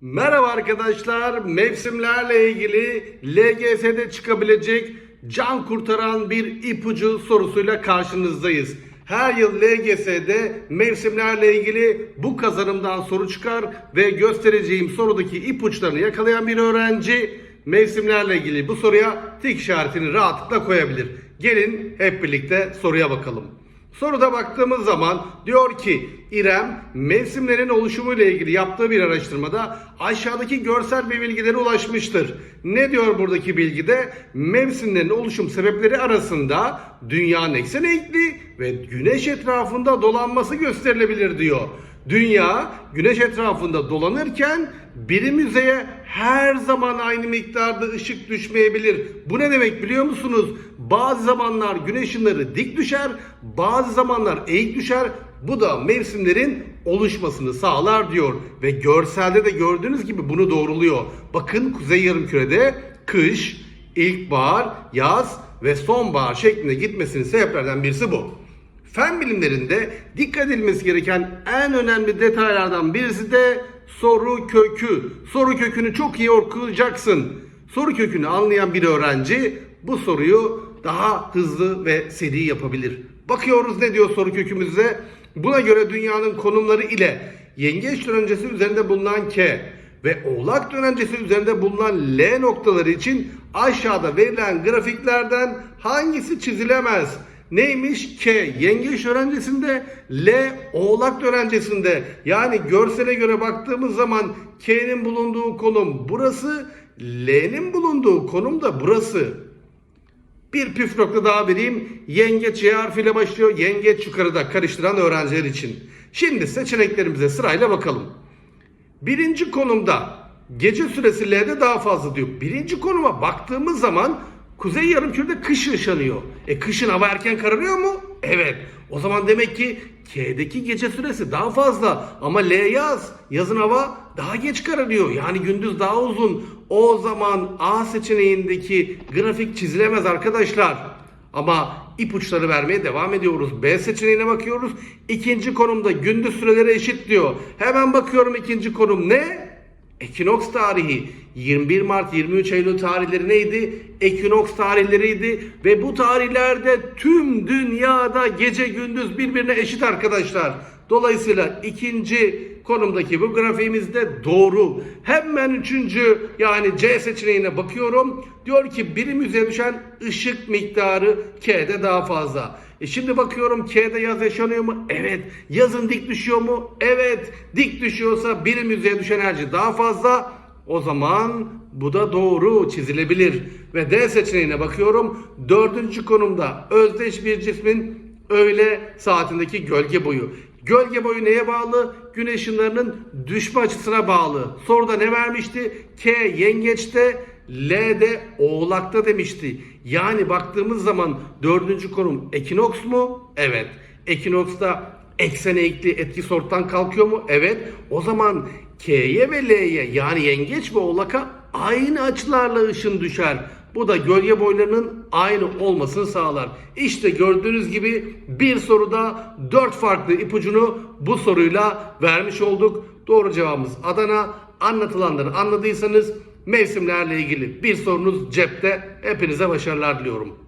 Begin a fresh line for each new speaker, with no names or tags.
Merhaba arkadaşlar. Mevsimlerle ilgili LGS'de çıkabilecek can kurtaran bir ipucu sorusuyla karşınızdayız. Her yıl LGS'de mevsimlerle ilgili bu kazanımdan soru çıkar ve göstereceğim sorudaki ipuçlarını yakalayan bir öğrenci mevsimlerle ilgili bu soruya tik işaretini rahatlıkla koyabilir. Gelin hep birlikte soruya bakalım. Soruda baktığımız zaman diyor ki İrem mevsimlerin oluşumuyla ilgili yaptığı bir araştırmada aşağıdaki görsel ve bilgilere ulaşmıştır. Ne diyor buradaki bilgide? Mevsimlerin oluşum sebepleri arasında dünyanın eksen eğikliği ve güneş etrafında dolanması gösterilebilir diyor. Dünya güneş etrafında dolanırken birim yüzeye her zaman aynı miktarda ışık düşmeyebilir. Bu ne demek biliyor musunuz? Bazı zamanlar güneş ışınları dik düşer, bazı zamanlar eğik düşer. Bu da mevsimlerin oluşmasını sağlar diyor ve görselde de gördüğünüz gibi bunu doğruluyor. Bakın kuzey yarımkürede kış, ilkbahar, yaz ve sonbahar şeklinde gitmesinin sebeplerden birisi bu. Fen bilimlerinde dikkat edilmesi gereken en önemli detaylardan birisi de soru kökü. Soru kökünü çok iyi okuyacaksın. Soru kökünü anlayan bir öğrenci bu soruyu daha hızlı ve seri yapabilir. Bakıyoruz ne diyor soru kökümüzde? Buna göre dünyanın konumları ile yengeç dönencesi üzerinde bulunan K ve oğlak dönencesi üzerinde bulunan L noktaları için aşağıda verilen grafiklerden hangisi çizilemez? Neymiş? K yengeç öğrencisinde, L oğlak öğrencisinde. Yani görsele göre baktığımız zaman K'nin bulunduğu konum burası, L'nin bulunduğu konum da burası. Bir püf nokta daha vereyim. Yengeç Y harfiyle başlıyor. Yengeç yukarıda karıştıran öğrenciler için. Şimdi seçeneklerimize sırayla bakalım. Birinci konumda gece süresi L'de daha fazla diyor. Birinci konuma baktığımız zaman kuzey yarımkürede kış yaşanıyor. E kışın hava erken kararıyor mu? Evet. O zaman demek ki K'deki gece süresi daha fazla ama L yaz. Yazın hava daha geç kararıyor. Yani gündüz daha uzun. O zaman A seçeneğindeki grafik çizilemez arkadaşlar. Ama ipuçları vermeye devam ediyoruz. B seçeneğine bakıyoruz. İkinci konumda gündüz süreleri eşit diyor. Hemen bakıyorum ikinci konum ne? Ekinoks tarihi 21 Mart 23 Eylül tarihleri neydi? Ekinoks tarihleriydi ve bu tarihlerde tüm dünyada gece gündüz birbirine eşit arkadaşlar. Dolayısıyla ikinci konumdaki bu grafiğimizde doğru. Hemen üçüncü yani C seçeneğine bakıyorum. Diyor ki birim yüzeye düşen ışık miktarı K'de daha fazla. E şimdi bakıyorum K'de yaz yaşanıyor mu? Evet. Yazın dik düşüyor mu? Evet. Dik düşüyorsa birim yüzeye düşen enerji daha fazla. O zaman bu da doğru çizilebilir. Ve D seçeneğine bakıyorum. Dördüncü konumda özdeş bir cismin öğle saatindeki gölge boyu. Gölge boyu neye bağlı? Güneş ışınlarının düşme açısına bağlı. Soruda ne vermişti? K yengeçte, L de oğlakta demişti. Yani baktığımız zaman dördüncü konum ekinoks mu? Evet. Ekinoksta eksen eğikliği etkisi ortadan kalkıyor mu? Evet. O zaman K'ye ve L'ye yani yengeç ve oğlaka aynı açılarla ışın düşer. Bu da gölge boylarının aynı olmasını sağlar. İşte gördüğünüz gibi bir soruda dört farklı ipucunu bu soruyla vermiş olduk. Doğru cevabımız Adana. Anlatılanları anladıysanız mevsimlerle ilgili bir sorunuz cepte. Hepinize başarılar diliyorum.